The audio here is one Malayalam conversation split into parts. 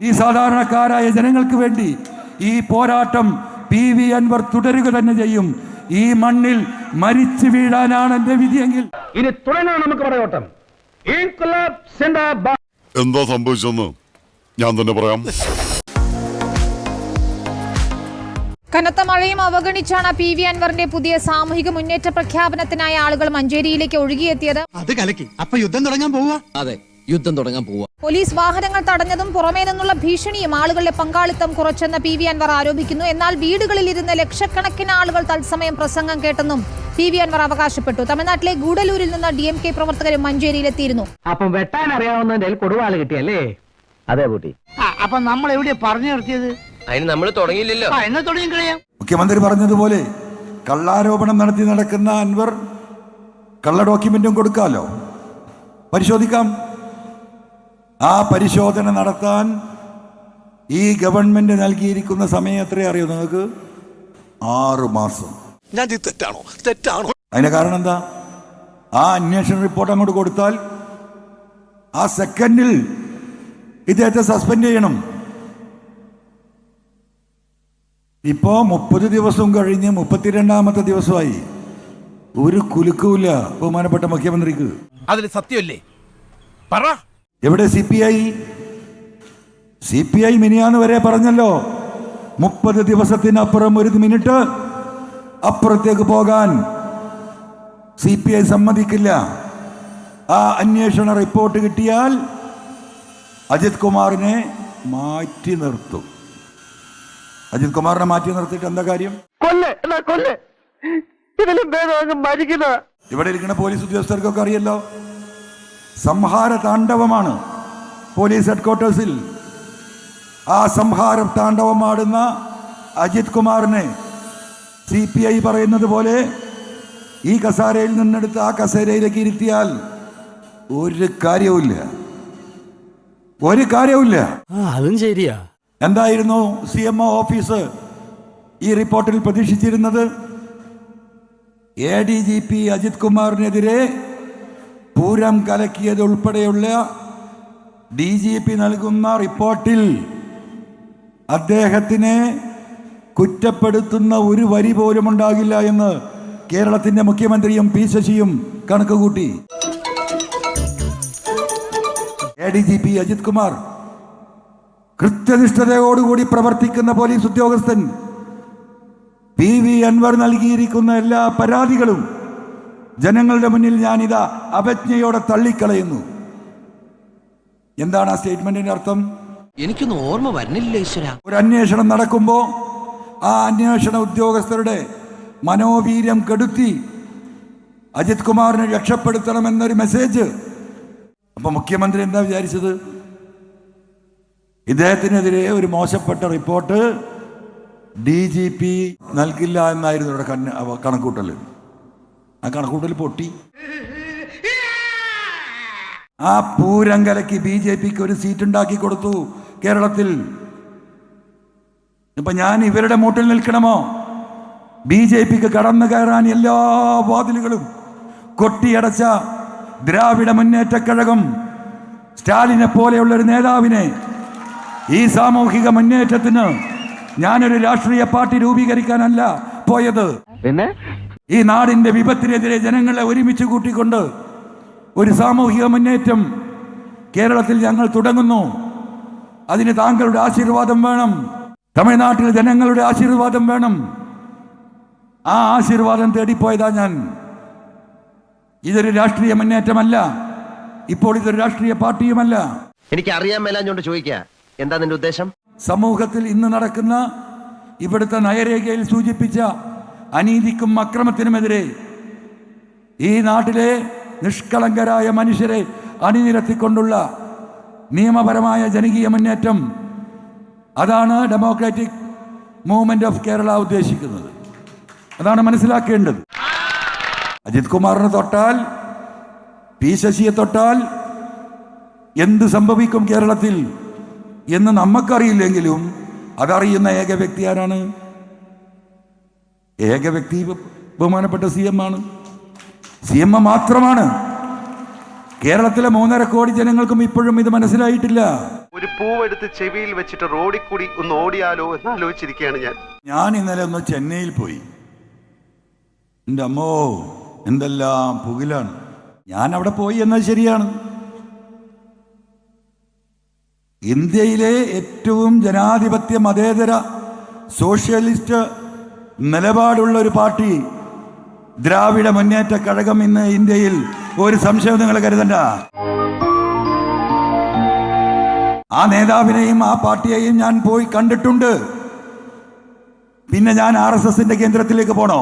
ഈ സാധാരണക്കാരായ ജനങ്ങൾക്ക് വേണ്ടി ഈ പോരാട്ടം പി വി അൻവർ തുടരുക തന്നെ ചെയ്യും. ഈ മണ്ണിൽ മരിച്ചു വീഴാനാണ് എന്റെ വിധിയെങ്കിൽ. ഇനി തുടങ്ങാം നമുക്ക് പറയോട്ടം. എന്താ സംഭവിച്ചെന്ന് ഞാൻ തന്നെ പറയാം. കനത്ത മഴയും അവഗണിച്ചാണ് പി വി അൻവറിന്റെ പുതിയ സാമൂഹിക മുന്നേറ്റ പ്രഖ്യാപനത്തിനായി ആളുകൾ മഞ്ചേരിയിലേക്ക് ഒഴുകിയെത്തിയത്. അത് കലക്കി. അപ്പൊ യുദ്ധം തുടങ്ങാൻ പോവുക. അതെ. യുദ്ധം തുടങ്ങാൻ പോവുക പോലീസ് വാഹനങ്ങൾ തടഞ്ഞതും പുറമേ നിന്നുള്ള ഭീഷണിയും ആളുകളുടെ പങ്കാളിത്തം കുറച്ചെന്ന് പി വി അൻവർ ആരോപിക്കുന്നു. എന്നാൽ വീടുകളിൽ ഇരുന്ന് ലക്ഷക്കണക്കിന് ആളുകൾ തത്സമയം പ്രസംഗം കേട്ടെന്നും പി വി അൻവർ അവകാശപ്പെട്ടു. തമിഴ്നാട്ടിലെ ഗൂഡലൂരിൽ നിന്ന് ഡി എം കെ പ്രവർത്തകരും മഞ്ചേരിയിലെത്തിയിരുന്നു. അപ്പം വെട്ടാൻ അറിയാവുന്നതിന്റെ കൊടുവാൾ കിട്ടിയല്ലേ? അതെ കൂട്ടി അപ്പൊ നമ്മൾ എവിടെ പറഞ്ഞു നിർത്തിയത്? അതിന് നമ്മൾ തുടങ്ങിയില്ലല്ലോ. എന്നെ എന്നാ തുടങ്ങി കഴിയാം മുഖ്യമന്ത്രി പറഞ്ഞതുപോലെ കള്ളാരോപണം നടത്തി നടക്കുന്ന അൻവർ കള്ള ഡോക്യുമെന്റും കൊടുക്കാമല്ലോ പരിശോധിക്കാം. ആ പരിശോധന നടത്താൻ ഈ ഗവൺമെന്റ് നൽകിയിരിക്കുന്ന സമയം എത്രയും അറിയോ നിങ്ങൾക്ക്? ആറ് മാസം. ഞാൻ തെറ്റാണോ? തെറ്റാണോ? അതിന്റെ കാരണം എന്താ? ആ അന്വേഷണ റിപ്പോർട്ട് അങ്ങോട്ട് കൊടുത്താൽ ആ സെക്കൻഡിൽ ഇദ്ദേഹത്തെ സസ്പെൻഡ് ചെയ്യണം. ഇപ്പോ മുപ്പത് ദിവസവും കഴിഞ്ഞ് മുപ്പത്തിരണ്ടാമത്തെ ദിവസമായി. ഒരു കുലുക്കുമില്ല ബഹുമാനപ്പെട്ട മുഖ്യമന്ത്രിക്ക്. അതിൽ സത്യമല്ലേ? പറ. എവിടെ C P I C P I മിനിയാന്ന് വരെ പറഞ്ഞല്ലോ. മുപ്പത് ദിവസത്തിനപ്പുറം ഒരു മിനിറ്റ് അപ്പുറത്തേക്ക് പോകാൻ സി പി ഐ സമ്മതിക്കില്ല. ആ അന്വേഷണ റിപ്പോർട്ട് കിട്ടിയാൽ അജിത് കുമാറിനെ മാറ്റി നിർത്തും. അജിത് കുമാറിനെ മാറ്റി നിർത്തിയിട്ട് എന്താ കാര്യം? ഇവിടെ ഇരിക്കുന്ന പോലീസ് ഉദ്യോഗസ്ഥർക്കൊക്കെ അറിയല്ലോ സംഹാര താണ്ഡവമാണ് പോലീസ് ഹെഡ്ക്വാർട്ടേഴ്സിൽ. ആ സംഹാര താണ്ഡവമാടുന്ന അജിത് കുമാറിനെ സി പി ഐ പറയുന്നത് പോലെ ഈ കസാരയിൽ നിന്നെടുത്ത് ആ കസേരയിലേക്ക് ഇരുത്തിയാൽ ഒരു കാര്യവുമില്ല. ഒരു കാര്യവുമില്ല. അതും ശരിയാ. എന്തായിരുന്നു സി എം ഒ ഓഫീസ് ഈ റിപ്പോർട്ടിൽ പ്രതീക്ഷിച്ചിരുന്നത്? A D G P Ajith കുമാറിനെതിരെ Pooram കലക്കിയത് ഉൾപ്പെടെയുള്ള ഡി ജി പി നൽകുന്ന റിപ്പോർട്ടിൽ അദ്ദേഹത്തിനെ കുറ്റപ്പെടുത്തുന്ന ഒരു വരി പോലും ഉണ്ടാകില്ല എന്ന് കേരളത്തിന്റെ മുഖ്യമന്ത്രിയും പി ശശിയും കണക്ക് കൂട്ടി A D G P Ajith Kumar കൃത്യനിഷ്ഠതയോടുകൂടി പ്രവർത്തിക്കുന്ന പോലീസ് ഉദ്യോഗസ്ഥൻ പി വി അൻവർ നൽകിയിരിക്കുന്ന എല്ലാ പരാതികളും ജനങ്ങളുടെ മുന്നിൽ ഞാനിതാ അപജ്ഞയോടെ തള്ളിക്കളയുന്നു. എന്താണ് ആ സ്റ്റേറ്റ്മെന്റിന്റെ അർത്ഥം? എനിക്കൊന്നും ഓർമ്മ വരുന്നില്ല ഈശ്വര. ഒരു അന്വേഷണം നടക്കുമ്പോൾ ആ അന്വേഷണ ഉദ്യോഗസ്ഥരുടെ മനോവീര്യം കെടുത്തി അജിത് കുമാറിനെ രക്ഷപ്പെടുത്തണം എന്നൊരു മെസ്സേജ്. അപ്പൊ മുഖ്യമന്ത്രി എന്താ വിചാരിച്ചത്? ഇദ്ദേഹത്തിനെതിരെ ഒരു മോശപ്പെട്ട റിപ്പോർട്ട് ഡി ജി പി നൽകില്ല എന്നായിരുന്നു ഇവിടെ കണ്ണ് കണക്കൂട്ടൽ ആ കണക്കൂട്ടൽ പൊട്ടി. ആ പൂരങ്കലയ്ക്ക് ബി ജെ പിക്ക് ഒരു സീറ്റ് ഉണ്ടാക്കി കൊടുത്തു കേരളത്തിൽ. ഇപ്പൊ ഞാൻ ഇവരുടെ മൂട്ടിൽ നിൽക്കണമോ? ബി ജെ പിക്ക് കടന്നു കയറാൻ എല്ലാ വാതിലുകളും കൊട്ടിയടച്ച ദ്രാവിഡ മുന്നേറ്റ കഴകം സ്റ്റാലിനെ പോലെയുള്ള ഒരു നേതാവിനെ ഈ സാമൂഹിക മുന്നേറ്റത്തിന് ഞാനൊരു രാഷ്ട്രീയ പാർട്ടി രൂപീകരിക്കാനല്ല പോയത്. പിന്നെ? ഈ നാടിന്റെ വിപത്തിനെതിരെ ജനങ്ങളെ ഒരുമിച്ച് കൂട്ടിക്കൊണ്ട് ഒരു സാമൂഹിക മുന്നേറ്റം കേരളത്തിൽ ഞങ്ങൾ തുടങ്ങുന്നു. അതിന് താങ്കളുടെ ആശീർവാദം വേണം. തമിഴ്നാട്ടിലെ ജനങ്ങളുടെ ആശീർവാദം വേണം. ആ ആശീർവാദം തേടിപ്പോയതാ ഞാൻ. ഇതൊരു രാഷ്ട്രീയ മുന്നേറ്റമല്ല. ഇപ്പോൾ ഇതൊരു രാഷ്ട്രീയ പാർട്ടിയുമല്ല. എനിക്ക് അറിയാൻ മേലാഞ്ഞോണ്ട് ചോദിക്കുക എന്താ നിന്റെ ഉദ്ദേശം? സമൂഹത്തിൽ ഇന്ന് നടക്കുന്ന ഇവിടുത്തെ നയരേഖയിൽ സൂചിപ്പിച്ച അനീതിക്കും അക്രമത്തിനുമെതിരെ ഈ നാട്ടിലെ നിഷ്കളങ്കരായ മനുഷ്യരെ അണിനിരത്തിക്കൊണ്ടുള്ള നിയമപരമായ ജനകീയ മുന്നേറ്റം അതാണ് ഡെമോക്രാറ്റിക് മൂവ്മെന്റ് ഓഫ് കേരള ഉദ്ദേശിക്കുന്നത്. അതാണ് മനസ്സിലാക്കേണ്ടത്. അജിത് കുമാറിനെ തൊട്ടാൽ പി ശശിയെ തൊട്ടാൽ എന്ത് സംഭവിക്കും കേരളത്തിൽ എന്ന് നമുക്കറിയില്ലെങ്കിലും അതറിയുന്ന ഏക വ്യക്തി ആരാണ്? ഏക വ്യക്തി ബഹുമാനപ്പെട്ട സി എം ആണ്. സി എം മാത്രമാണ്. കേരളത്തിലെ മൂന്നര കോടി ജനങ്ങൾക്കും ഇപ്പോഴും ഇത് മനസ്സിലായിട്ടില്ല. ഒരു പൂവെടുത്ത് ചെവിയിൽ വെച്ചിട്ട് റോഡിൽ കൂടി ഒന്ന് ഓടിയാലോ എന്ന് ആലോചിച്ചിരിക്കുകയാണ് ഞാൻ. ഞാൻ ഇന്നലെ ഒന്ന് ചെന്നൈയിൽ പോയി. എന്റെ അമ്മോ എന്തെല്ലാം പുകിലാണ്. ഞാൻ അവിടെ പോയി എന്നത് ശരിയാണ്. ഇന്ത്യയിലെ ഏറ്റവും ജനാധിപത്യ മതേതര സോഷ്യലിസ്റ്റ് നിലപാടുള്ള ഒരു പാർട്ടി ദ്രാവിഡ മുന്നേറ്റ കഴകം ഇന്ന് ഇന്ത്യയിൽ ഒരു സംശയം നിങ്ങൾ കരുതണ്ട. ആ നേതാവിനെയും ആ പാർട്ടിയെയും ഞാൻ പോയി കണ്ടിട്ടുണ്ട്. പിന്നെ ഞാൻ ആർ എസ് എസിന്റെ കേന്ദ്രത്തിലേക്ക് പോണോ?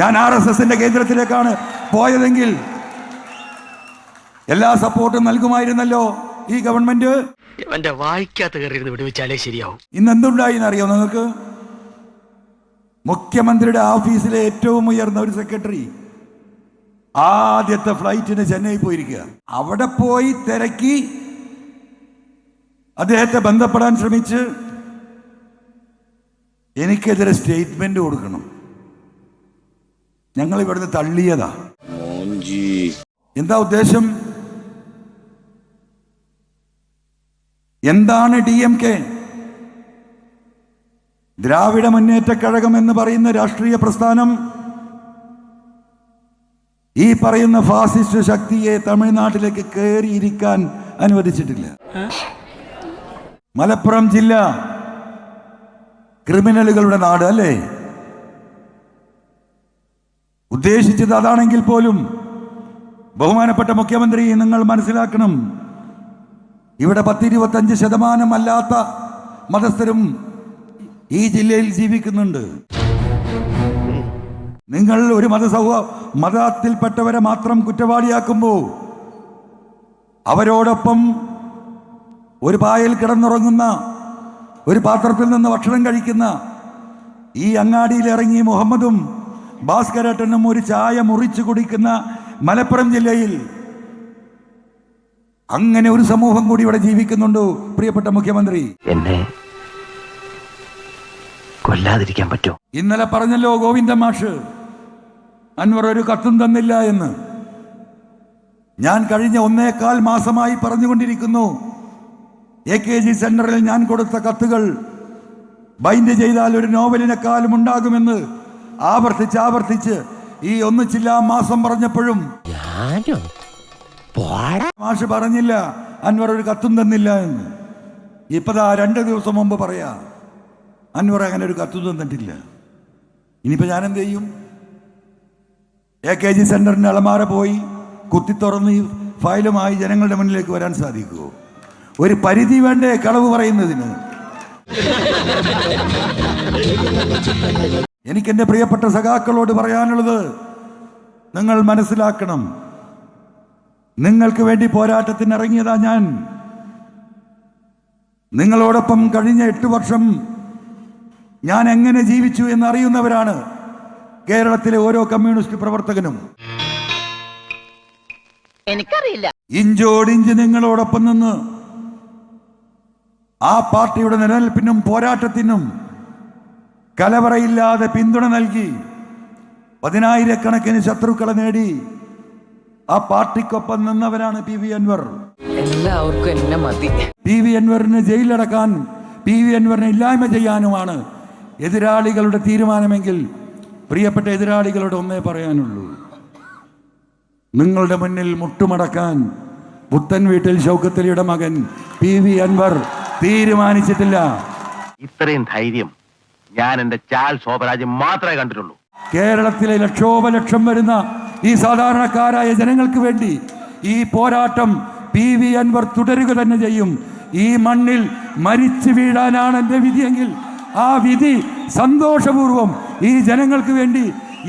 ഞാൻ ആർ എസ് എസിന്റെ കേന്ദ്രത്തിലേക്കാണ് പോയതെങ്കിൽ എല്ലാ സപ്പോർട്ടും നൽകുമായിരുന്നല്ലോ ഈ ഗവൺമെന്റ്? വായിക്കാത്ത കയറി വിടുവിച്ചാലേ ശരിയാവും. ഇന്ന് എന്തുണ്ടായി എന്നറിയോ നിങ്ങൾക്ക്? മുഖ്യമന്ത്രിയുടെ ഓഫീസിലെ ഏറ്റവും ഉയർന്ന ഒരു സെക്രട്ടറി ആദ്യത്തെ ഫ്ലൈറ്റിന് ചെന്നൈ പോയിരിക്കുക. അവിടെ പോയി തിരക്കി അദ്ദേഹത്തെ ബന്ധപ്പെടാൻ ശ്രമിച്ച് എനിക്കെതിരെ സ്റ്റേറ്റ്മെന്റ് കൊടുക്കണം. ഞങ്ങൾ ഇവിടുന്ന് തള്ളിയതാ. എന്താ ഉദ്ദേശം? എന്താണ് ഡി എം കെ? ദ്രാവിഡ മുന്നേറ്റ കഴകം എന്ന് പറയുന്ന രാഷ്ട്രീയ പ്രസ്ഥാനം ഈ പറയുന്ന ഫാസിസ്റ്റ് ശക്തിയെ തമിഴ്നാട്ടിലേക്ക് കയറിയിരിക്കാൻ അനുവദിച്ചിട്ടില്ല. മലപ്പുറം ജില്ല ക്രിമിനലുകളുടെ നാട് അല്ലേ? ഉദ്ദേശിച്ചത് അതാണെങ്കിൽ പോലും ബഹുമാനപ്പെട്ട മുഖ്യമന്ത്രി നിങ്ങൾ മനസ്സിലാക്കണം. ഇവിടെ പത്തിരുപത്തഞ്ച് ശതമാനം അല്ലാത്ത മതസ്ഥരും ഈ ജില്ലയിൽ ജീവിക്കുന്നുണ്ട്. നിങ്ങൾ ഒരു മതസൗഹ മതത്തിൽപ്പെട്ടവരെ മാത്രം കുറ്റവാളിയാക്കുമ്പോൾ അവരോടൊപ്പം ഒരു പായൽ കിടന്നുറങ്ങുന്ന ഒരു പാത്രത്തിൽ നിന്ന് ഭക്ഷണം കഴിക്കുന്ന ഈ അങ്ങാടിയിൽ ഇറങ്ങി മുഹമ്മദും ഭാസ്കരേട്ടനും ഒരു ചായ മുറിച്ചു കുടിക്കുന്ന മലപ്പുറം ജില്ലയിൽ അങ്ങനെ ഒരു സമൂഹം കൂടി ഇവിടെ ജീവിക്കുന്നുണ്ടോ പ്രിയപ്പെട്ട മുഖ്യമന്ത്രി? എന്നെ കൊല്ലാതിരിക്കാൻ പറ്റുമോ ഇന്നലെ പറഞ്ഞല്ലോ ഗോവിന്ദ മാഷ് അൻവർ ഒരു കത്തും തന്നില്ല എന്ന്. ഞാൻ കഴിഞ്ഞ ഒന്നേകാൽ മാസമായി പറഞ്ഞുകൊണ്ടിരിക്കുന്നു എ കെ ജി സെന്ററിൽ ഞാൻ കൊടുത്ത കത്തുകൾ ബൈൻഡ് ചെയ്താൽ ഒരു നോവലിനെക്കാളും ഉണ്ടാകുമെന്ന് ആവർത്തിച്ച് ആവർത്തിച്ച് ഈ ഒന്നിച്ചില്ല മാസം പറഞ്ഞപ്പോഴും മാഷ് പറഞ്ഞില്ല അൻവർ ഒരു കത്തും തന്നില്ല എന്ന്. ഇപ്പതാ രണ്ട് ദിവസം മുമ്പ് പറയാ. അൻവർ അങ്ങനെ ഒരു കത്തു തന്നിട്ടില്ല. ഇനിയിപ്പോൾ ഞാനെന്ത് ചെയ്യും? എ കെ ജി സെന്ററിന്റെ അളമാര പോയി കുത്തി തുറന്ന് ഈ ഫയലുമായി ജനങ്ങളുടെ മുന്നിലേക്ക് വരാൻ സാധിക്കുമോ ഒരു പരിധി വേണ്ടേ കളവ് പറയുന്നതിന്? എനിക്ക് എന്റെ പ്രിയപ്പെട്ട സഖാക്കളോട് പറയാനുള്ളത് നിങ്ങൾ മനസ്സിലാക്കണം. നിങ്ങൾക്ക് വേണ്ടി പോരാട്ടത്തിന് ഇറങ്ങിയതാ ഞാൻ. നിങ്ങളോടൊപ്പം കഴിഞ്ഞ എട്ട് വർഷം ഞാൻ എങ്ങനെ ജീവിച്ചു എന്ന് അറിയുന്നവരാണ് കേരളത്തിലെ ഓരോ കമ്മ്യൂണിസ്റ്റ് പ്രവർത്തകനും. എനിക്കറിയില്ല. ഇഞ്ചോടിഞ്ച് നിങ്ങളോടൊപ്പം നിന്ന് ആ പാർട്ടിയുടെ നിലനിൽപ്പിനും പോരാട്ടത്തിനും കലവറയില്ലാതെ പിന്തുണ നൽകി പതിനായിരക്കണക്കിന് ശത്രുക്കളെ നേടി ആ പാർട്ടിക്കൊപ്പം നിന്നവരാണ് പി വി അൻവർ. എല്ലാവർക്കും എന്നെ മതി. പി വി അൻവറിന് ജയിലടക്കാൻ പി വി അൻവറിനെ ഇല്ലായ്മ ചെയ്യാനുമാണ് എതിരാളികളുടെ തീരുമാനമെങ്കിൽ പ്രിയപ്പെട്ട എതിരാളികളോട് ഒന്നേ പറയാനുള്ളൂ. നിങ്ങളുടെ മുന്നിൽ മുട്ടുമടക്കാൻ പുത്തൻ വീട്ടിൽ ശൗക്കത്തലിയുടെ മകൻ പി വി അൻവർ തീരുമാനിച്ചിട്ടില്ല. ഇത്രയും ധൈര്യം ഞാൻ എന്റെ ചാൽ ശോഭരാജ് മാത്രമേ കണ്ടിട്ടുള്ളൂ. കേരളത്തിലെ ലക്ഷോപലക്ഷം വരുന്ന ഈ സാധാരണക്കാരായ ജനങ്ങൾക്ക് വേണ്ടി ഈ പോരാട്ടം പി വി അൻവർ തുടരുക തന്നെ ചെയ്യും. ഈ മണ്ണിൽ മരിച്ചു വീഴാനാണ് എന്റെ വിധിയെങ്കിൽ ആ വിധി സന്തോഷപൂർവം ഈ ജനങ്ങൾക്ക് വേണ്ടി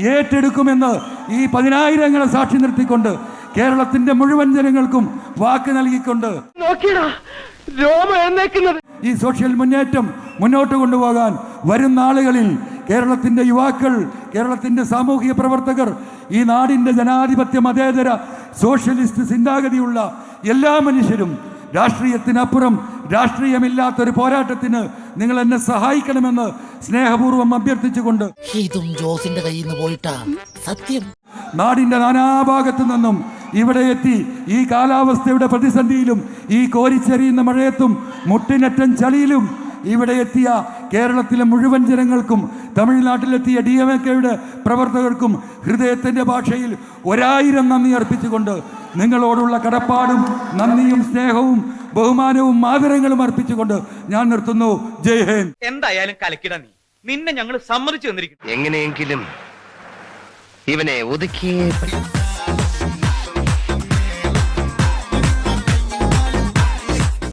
ഏറ്റെടുക്കുമെന്ന് ഈ പതിനായിരങ്ങളെ സാക്ഷി നിർത്തിക്കൊണ്ട് കേരളത്തിന്റെ മുഴുവൻ ജനങ്ങൾക്കും വാക്ക് നൽകിക്കൊണ്ട് ഈ സോഷ്യൽ മുന്നേറ്റം മുന്നോട്ട് കൊണ്ടുപോകാൻ വരും നാളുകളിൽ കേരളത്തിന്റെ യുവാക്കൾ കേരളത്തിന്റെ സാമൂഹിക പ്രവർത്തകർ ഈ നാടിന്റെ ജനാധിപത്യ മതേതര സോഷ്യലിസ്റ്റ് ചിന്താഗതിയുള്ള എല്ലാ മനുഷ്യരും രാഷ്ട്രീയത്തിനപ്പുറം രാഷ്ട്രീയമില്ലാത്തൊരു പോരാട്ടത്തിന് നിങ്ങൾ എന്നെ സഹായിക്കണമെന്ന് സ്നേഹപൂർവം അഭ്യർത്ഥിച്ചുകൊണ്ട് ഇതും ജോസിന്റെ കയ്യിൽ നിന്ന് പോയിട്ടാ. സത്യം. നാടിന്റെ നാനാഭാഗത്തു നിന്നും ഇവിടെ എത്തി ഈ കാലാവസ്ഥയുടെ പ്രതിസന്ധിയിലും ഈ കോരിച്ചെറിയുന്ന മഴയത്തും മുട്ടിനറ്റൻ ചളിയിലും ഇവിടെ എത്തിയ കേരളത്തിലെ മുഴുവൻ ജനങ്ങൾക്കും തമിഴ്നാട്ടിലെത്തിയ ഡി എം എ കെയുടെ പ്രവർത്തകർക്കും ഹൃദയത്തിന്റെ ഭാഷയിൽ ഒരായിരം നന്ദി അർപ്പിച്ചുകൊണ്ട് നിങ്ങളോടുള്ള കടപ്പാടും നന്ദിയും സ്നേഹവും ബഹുമാനവും ആദരങ്ങളും അർപ്പിച്ചുകൊണ്ട് ഞാൻ നിർത്തുന്നു. ജയ് ഹിന്ദ്. എന്തായാലും കലക്കിട നീ. നിന്നെ ഞങ്ങൾ സമ്മതിച്ചു തന്നിരിക്കുന്നു. എങ്ങനെയെങ്കിലും ഇവനെ ഒതുക്കിയേ പറ്റൂ.